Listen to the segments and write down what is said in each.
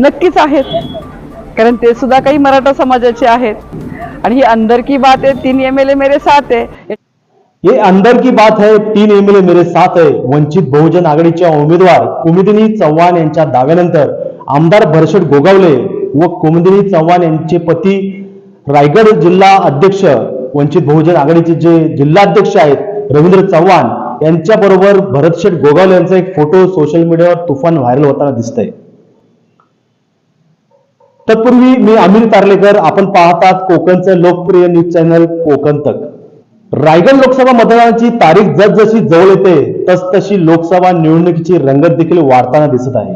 नक्कीच आहेत. कारण ते सुद्धा काही मराठा समाजाचे आहेत. आणि ही अंदर की बात आहे तीन एम एल ए मेरे साथ आहे. ये अंदर की बात है तीन एमएलए मेरे साथ आहे. वंचित बहुजन आघाडीच्या उमेदवार कुमुदिनी चव्हाण यांच्या दाव्यानंतर आमदार भरशट गोगावले व कुमुदिनी चव्हाण यांचे पती रायगड जिल्हा अध्यक्ष वंचित बहुजन आघाडीचे जे जिल्हा अध्यक्ष आहेत रवींद्र चव्हाण यांच्या बरोबर भरतशेठ गोगावले यांचा एक फोटो सोशल मीडियावर तुफान व्हायरल होताना दिसतंय. तत्पूर्वी मी अमित तारलेकर आपण पाहतात कोकणचं लोकप्रिय न्यूज चॅनल कोकण तक. रायगड लोकसभा मतदानाची तारीख जसजशी जवळ येते तसतशी लोकसभा निवडणुकीची रंगत देखील वाढताना दिसत आहे.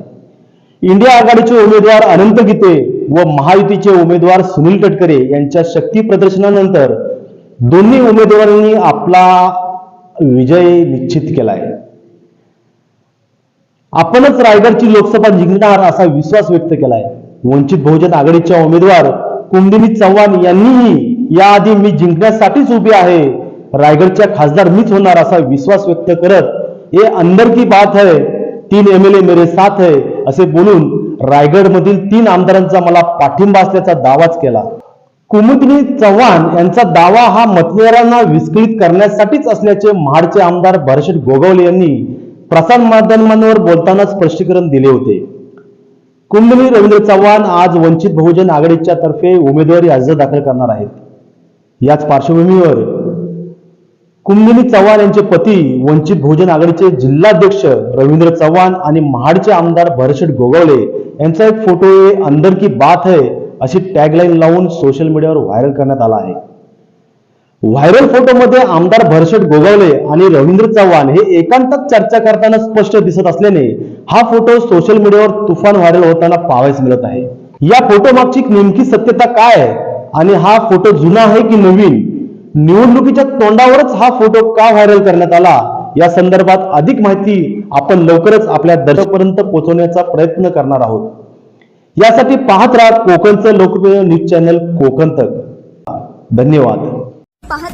इंडिया आघाडीचे उमेदवार अनंत गीते व महायुतीचे उमेदवार सुनील तटकरे यांच्या शक्ती प्रदर्शनानंतर दोन्ही उमेदवारांनी आपला विजय निश्चित केलाय. आपणच रायगडची लोकसभा जिंकणार असा विश्वास व्यक्त केलाय. वंचित बहुजन आघाडीच्या उमेदवार कुंदिनी चव्हाण यांनीही याआधी मी जिंकण्यासाठीच उभी आहे. रायगडच्या खासदार मीच होणार असा विश्वास व्यक्त करत हे अंदर की बात है तीन एमएलए मेरे साथ है असे बोलून रायगडमधील तीन आमदारांचा मला पाठिंबा असल्याचा दावाच केला. कुमुदिनी चव्हाण यांचा दावा हा मतदारांना विस्कळीत करण्यासाठीच असल्याचे महाडचे आमदार भरशेट गोगवले यांनी प्रसार माध्यमांवर बोलताना स्पष्टीकरण दिले होते. कुंडली रवींद्र चव्हाण आज वंचित बहुजन आघाडीच्या तर्फे उमेदवारी अर्ज दाखल करणार आहेत. याच पार्श्वभूमीवर कुंडली चव्हाण यांचे पती वंचित बहुजन आघाडीचे जिल्हाध्यक्ष रवींद्र चव्हाण आणि महाडचे आमदार भरशेट गोगवले यांचा एक फोटो आहे अंदर की बात है अशी टॅगलाईन लावून सोशल मीडियावर व्हायरल करण्यात आला आहे. व्हायरल फोटोमध्ये आमदार भरशेट गोगावले आणि रवींद्र चव्हाण हे एकांतात चर्चा करताना स्पष्ट दिसत असल्याने हा फोटो सोशल मीडियावर तुफान व्हायरल होताना पाहायला मिळत आहे. या फोटो मागची नेमकी सत्यता काय आहे? आणि हा फोटो जुना आहे की नवीन? निवडणुकीच्या तोंडावरच हा फोटो का व्हायरल करण्यात आला? या संदर्भात अधिक माहिती आपण लवकरच आपल्या दर्शपर्यंत पोहोचवण्याचा प्रयत्न करणार आहोत. यासाठी पाहत राहा कोकणचं लोकप्रिय न्यूज चॅनल कोकण तक धन्यवाद.